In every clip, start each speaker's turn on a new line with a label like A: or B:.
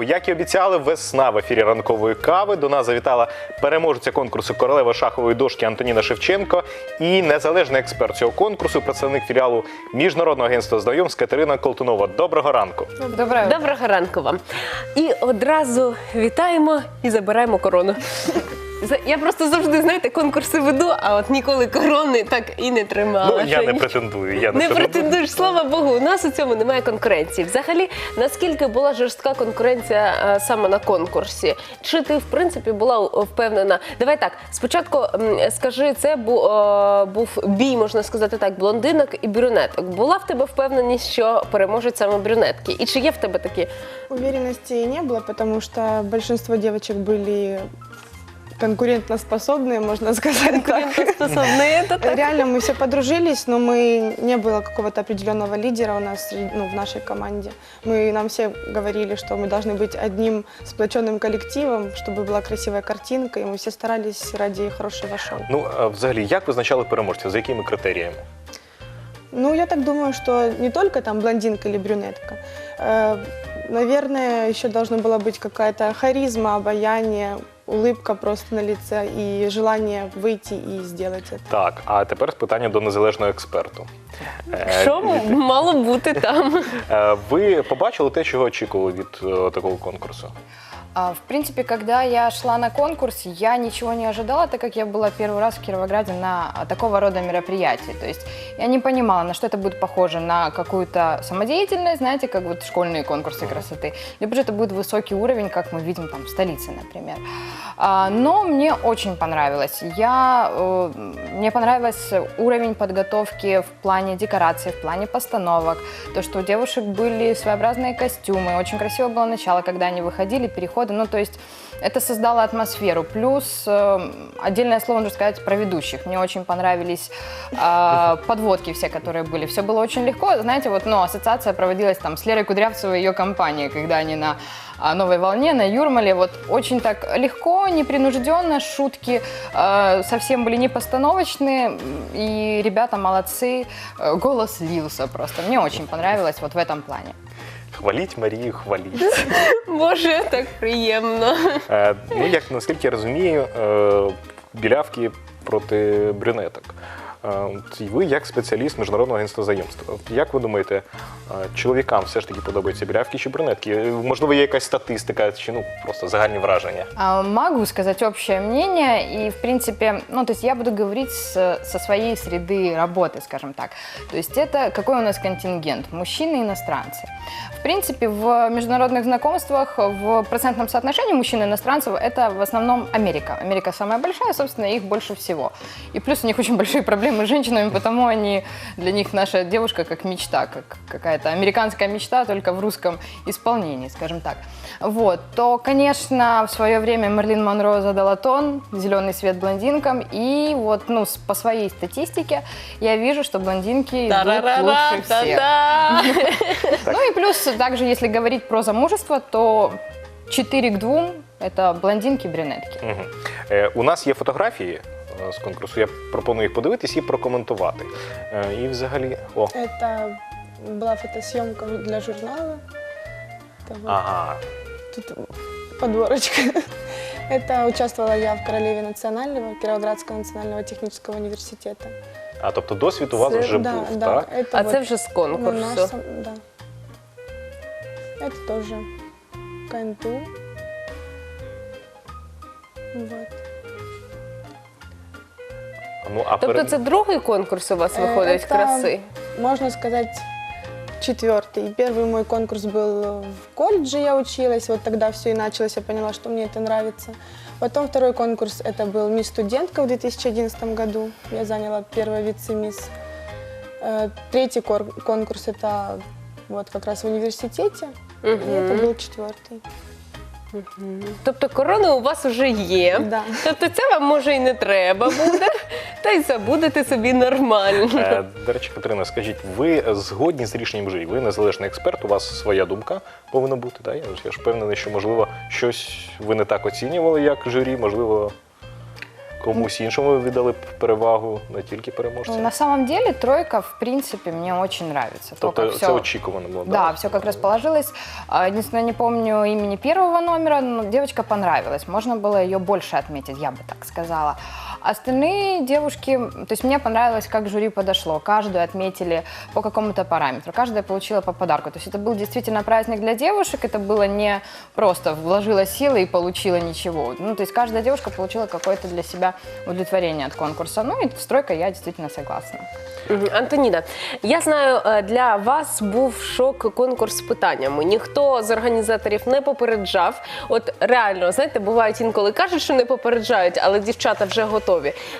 A: ранку. Як і обіцяли, весна в ефірі ранкової кави. До нас завітала переможця конкурсу королева шахової дошки Антоніна Шевченко і незалежний експерт цього конкурсу, представник філіалу Міжнародного агентства знайомств Катерина Колтунова. Доброго ранку.
B: Доброго.
C: Доброго ранку вам. І одразу вітаємо і забираємо корону. За- Я просто завжди, знаєте, конкурси веду, а от ніколи корони так і не тримала.
A: Ну я не претендую. Я не,
C: Не
A: претендую.
C: претендуєш, слава Богу, у нас у цьому немає конкуренції. Взагалі, наскільки була жорстка конкуренція е, саме на конкурсі? Чи ти в принципі була впевнена? Давай так, спочатку м, скажи, це бу, е, був бій, можна сказати так, блондинок і брюнеток. Була в тебе впевненість, що переможуть саме брюнетки? І чи є в тебе такі?
B: Уверенности не было, потому что большинство девочек были конкурентоспособные, можно сказать так.
C: Конкурентоспособні, це так?
B: Реально мы все подружились, но мы не было какого-то определенного лидера у нас среди- ну, в нашей команде. Мы нам все говорили, что мы должны быть одним сплоченным коллективом, чтобы была красивая картинка, и мы все старались ради хорошего шоу.
A: Ну а взагалі, як визначали переможця? За якими критеріями?
B: Ну, я так думаю, что не только там блондинка или брюнетка. Э, Наверное, еще должна была быть какая-то харизма, обаяние, улыбка просто на лице и желание выйти и сделать это.
A: Так, а тепер питання до незалежного експерту. Е,
C: Що
A: від-
C: мало бути там?
A: Е, Ви побачили те, чого очікували від е, такого конкурсу?
D: А, В принципе, когда я шла на конкурс, я ничего не ожидала, так как я была первый раз в Кировограде на а, такого рода мероприятии. То есть я не понимала, на что это будет похоже, на какую-то самодеятельность, знаете, как вот школьные конкурсы красоты, либо же это будет высокий уровень, как мы видим там в столице, например. А, Но мне очень понравилось. Я, э, мне понравился уровень подготовки в плане декорации, в плане постановок. То, что у девушек были своеобразные костюмы. Очень красиво было начало, когда они выходили, переходы. Ну, то есть это создало атмосферу. Плюс э, отдельное слово нужно сказать про ведущих. Мне очень понравились э, подводки все, которые были. Все было очень легко. Знаете, вот, ну, ассоциация проводилась там с Лерой Кудрявцевой и ее компанией, когда они на а, новой волне, на Юрмале. Вот очень так легко, непринужденно, шутки э, совсем были не постановочные. И ребята молодцы. Э, Голос лился просто. Мне очень понравилось вот в этом плане.
A: Хваліть Марію, хваліть.
C: Боже, так приємно.
A: Е, Ну, як наскільки я розумію, е, білявки проти брюнеток. Е, от і Ви як спеціаліст міжнародного агентства знайомства. От Як ви думаєте, е, чоловікам все ж таки подобаються білявки чи брюнетки? Е, Можливо, є якась статистика чи ну просто загальні враження?
D: А, Могу сказать общее мнение, и, в принципе, ну, то есть я буду говорить с- со своей среды работы, скажем так. То есть это какой у нас контингент? Мужчины и иностранцы. В принципе, в международных знакомствах в процентном соотношении мужчин и иностранцев это в основном Америка. Америка самая большая, собственно, их больше всего. И плюс у них очень большие проблемы с женщинами, потому они, для них наша девушка как мечта, как какая-то американская мечта, только в русском исполнении, скажем так. Вот, то, конечно, в свое время Мерлин Монро задала тон, зеленый свет блондинкам, и вот, ну, по своей статистике я вижу, что блондинки идут лучше всех. Ну и плюс, также, если говорить про замужество, то 4 к 2 – это блондинки и брюнетки.
A: Угу. Е, У нас є фотографії е, з конкурсу. Я пропоную їх подивитись і прокоментувати. Е, І взагалі, о,
B: Это была фотосъемка для журнала. Это вот
A: ага.
B: Тут подборочка. Это участвовала я в «Королеве национального», Кировоградского национального технического университета.
A: А тобто досвід у вас
C: Це-
A: вже
B: да,
A: був,
B: да,
A: так?
B: Это
C: А
B: вот
C: це вже з
B: на
C: конкурсу.
B: нашем- да. Это тоже КНТУ. Вот.
A: Ну, а
C: Тобто це другий конкурс у вас виходить
B: це-
C: краси.
B: Можно сказать, четвертый. Первый мой конкурс был в колледже, я училась. Вот тогда все и началось, я поняла, что мне это нравится. Потом второй конкурс, это был «Мисс Студентка» в 2011 году. Я заняла первое вице-мисс. Э, Третий конкурс, это вот как раз в университете. И это был четвертый.
C: Тобто корона у вас вже є.
B: Да.
C: Тобто це вам може і не треба буде, та й забудете собі нормально.
A: Е, До речі, Катерина, скажіть, ви згодні з рішенням журі? Ви незалежний експерт, у вас своя думка повинна бути. Так? Я ж- Я ж впевнений, що можливо щось ви не так оцінювали, як журі, можливо. комусь іншому ви віддали б перевагу, не тільки переможцям?
D: Ну, На самом деле тройка, в принципе, мне очень нравится. То,
A: Тобто
D: как
A: це
D: всё-
A: очікувано було.
D: Да, все как расположилось. А, Единственное, не помню имени первого номера, но девочка понравилась. Можно было ее больше отметить, я бы так сказала. Остальные девушки, то есть мне понравилось, как жюри подошло. Каждую отметили по какому-то параметру, каждая получила по подарку. То есть это был действительно праздник для девушек, это было не просто вложила силы и получила ничего. Ну, то есть каждая девушка получила какое-то для себя удовлетворение от конкурса. Ну и с тройкой я действительно согласна.
C: Мгм. Антоніна, я знаю, е, для вас був шок конкурс з питаннями. Ніхто з організаторів не попереджав. От реально, знаєте, бувають інколи кажуть, що не попереджають, але дівчата вже готові.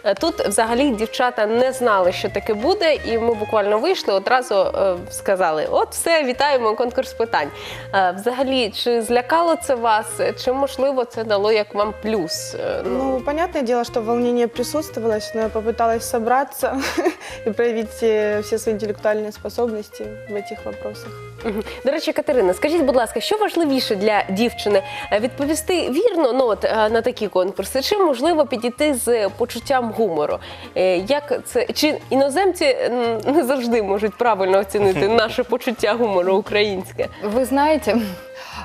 C: Е, Тут взагалі дівчата не знали, що таке буде, і ми буквально вийшли, одразу е, сказали: от все, вітаємо конкурс питань. Е, Взагалі, чи злякало це вас, чи можливо це дало як вам плюс? Е,
B: Ну, понятное дело, что волнение присутствовало, но я попыталась собраться и проявить все, все свои интеллектуальные способности в этих вопросах.
C: Мгм. До речі, Катерина, скажіть, будь ласка, що важливіше для дівчини Е, відповісти вірно ну, от, е, на такі конкурси, чи можливо підійти з почуттям гумору? Е, Як це чи іноземці м, не завжди можуть правильно оцінити наше почуття гумору українське?
D: Вы знаете,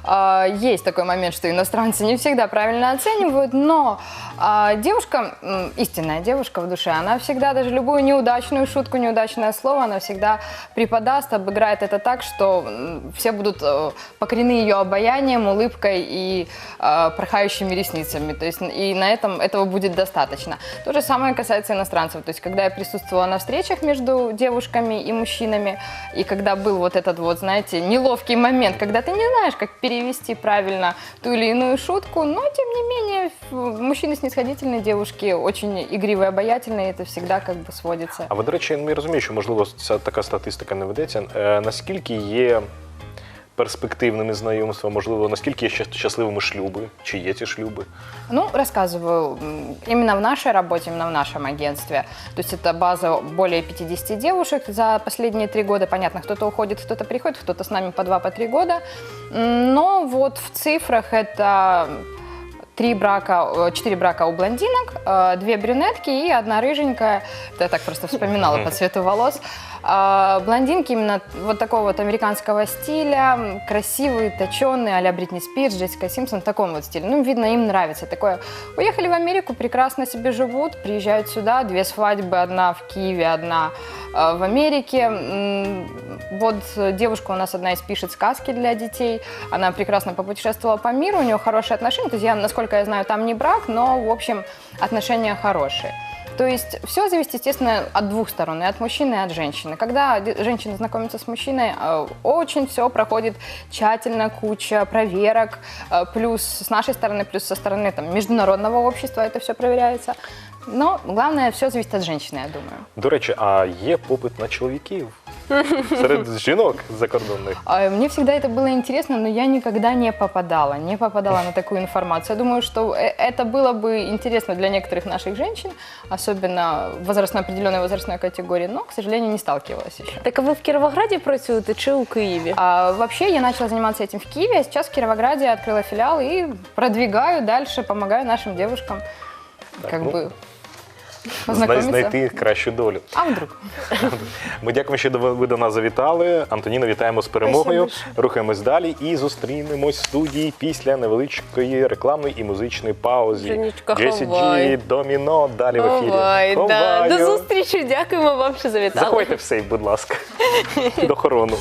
D: а, есть такой момент, что иностранцы не всегда правильно оценивают, но а, девушка, истинная девушка в душе, она всегда, даже любую неудачную шутку, неудачное слово, она всегда преподаст, обыграет это так, что все будут э, покорены ее обаянием, улыбкой и э, порхающими ресницами. То есть и на этом этого будет достаточно. То же самое касается иностранцев. То есть когда я присутствовала на встречах между девушками и мужчинами, и когда был вот этот вот, знаете, неловкий момент, когда ты не знаешь, как перевести правильно ту или иную шутку, но тем не менее ф- мужчины снисходительные, девушки очень игривые, обаятельные, это всегда как бы сводится.
A: А ви, до речі, ну, я розумію, що можливо ця така статистика не ведеться. Е, наскільки є перспективними знайомства, можливо, наскільки є щас- щасливими шлюби, чи є ці шлюби?
D: Ну, рассказываю м, именно в нашей работе, именно в нашем агентстве. То есть это база более 50 девушек за последние три года. Понятно, кто-то уходит, кто-то приходит, кто-то с нами по два, по три года. М, Но вот в цифрах это три брака, э, четыре брака у блондинок, э, две брюнетки и одна рыженькая. Это я так просто вспоминала по цвету волос. а, Блондинки именно вот такого вот американского стиля, красивые, точеные, а-ля Бритни Спирс, Джессика Симпсон, в таком вот стиле. Ну, видно, им нравится такое. Уехали в Америку, прекрасно себе живут, приезжают сюда, две свадьбы, одна в Киеве, одна э, в Америке. Вот девушка у нас одна из пишет сказки для детей, она прекрасно попутешествовала по миру, у нее хорошие отношения, то есть я, насколько я знаю, там не брак, но, в общем, отношения хорошие. То есть все зависит, естественно, от двух сторон, и от мужчины, и от женщины. Когда де- женщина знакомится с мужчиной, э, очень все проходит тщательно, куча проверок, э, плюс с нашей стороны, плюс со стороны там, международного общества это все проверяется. Но главное, все зависит от женщины, я думаю.
A: До речі, а є попит на чоловіків серед жінок закордонних?
D: А, Мне всегда это было интересно, но я никогда не попадала, не попадала на такую информацию. Я думаю, что э, это было бы интересно для некоторых наших женщин, особенно возрастной, определенной возрастной категории, но, к сожалению, не сталкивалась еще.
C: Так а ви в Кіровограді працюєте чи у Києві?
D: А, вообще, я начала заниматься этим в Киеве, а сейчас в Кировограде открыла филиал и продвигаю дальше, помогаю нашим девушкам
A: Так,
D: как
A: ну,
D: бы
A: Знай-
D: познакомиться.
A: Знайти кращу долю.
D: А вдруг?
A: Ми дякуємо, що ви до нас завітали. Антоніна, вітаємо з перемогою. Рухаємось далі і зустрінемось в студії після невеличкої рекламної і музичної паузи. Джесі
C: ховай.
A: Джі, Доміно, далі в ефірі.
C: Ой, да. До зустрічі, дякуємо вам, що завітали.
A: Заходьте в сейф, будь ласка, під охорону.